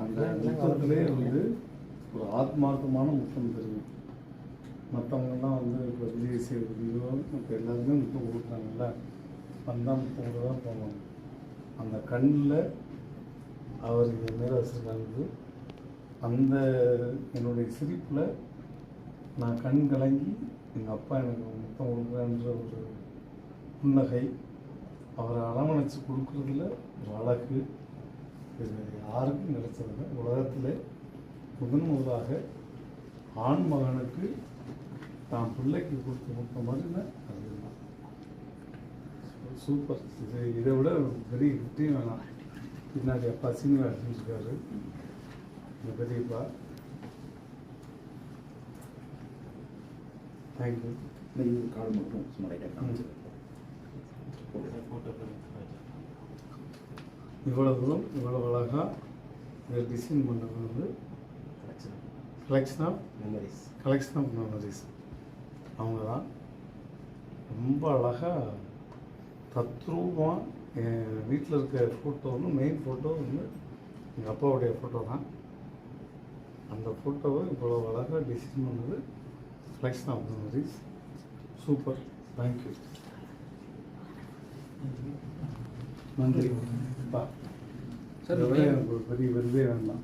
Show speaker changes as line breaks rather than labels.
அந்த முத்தத்திலே வந்து ஒரு ஆத்மார்த்தமான முத்தம் தெரியும். மற்றவங்கெல்லாம் வந்து இப்போ விஜய் சேதுபதியோ இப்போ எல்லாருமே முத்தம் கொடுக்குறாங்கல்ல? வந்தால் முத்தம் கூட தான் போவாங்க அந்த கண்ணில் அவர் என் மேலே அந்த என்னுடைய சிரிப்பில் நான் கண் கலங்கி எங்கள் அப்பா எனக்கு முத்தம் கொடுக்குறேன்ற ஒரு புன்னகை அவரை அரவணைச்சு கொடுக்குறதுல ஒரு அழகு இது யாருக்கும் கிடைச்சதில்லை உலகத்தில் முதன் முதலாக ஆண் மகனுக்கு தான் பிள்ளைக்கு கொடுத்த முத்த மாதிரினா அதுதான். சூப்பர் இது இதை விட பெரிய கிஃப்டையும் வேணாம். பின்னாடி அப்பா சீனிவார் செஞ்சுருக்காரு இந்த பெரியப்பா. தேங்க்யூ
இந்த கார்டு மட்டும் சும்மா லைட்டாக காமிச்சிருக்கேன்
இவ்வளோ தூரம் இவ்வளோ அழகாக இதை டிசைன் பண்ணது வந்து collection of
memories
collection of memories அவங்க தான் ரொம்ப அழகாக தத்ரூபமாக என் வீட்டில் இருக்க ஃபோட்டோ வந்து மெயின் ஃபோட்டோ வந்து எங்கள் அப்பாவுடைய ஃபோட்டோ தான். அந்த ஃபோட்டோவை இவ்வளோ அழகாக டிசைன் பண்ணது collection of memories super thank you
sir,
sir எனக்கு ஒரு பெரிய விருதே வேண்டாம்.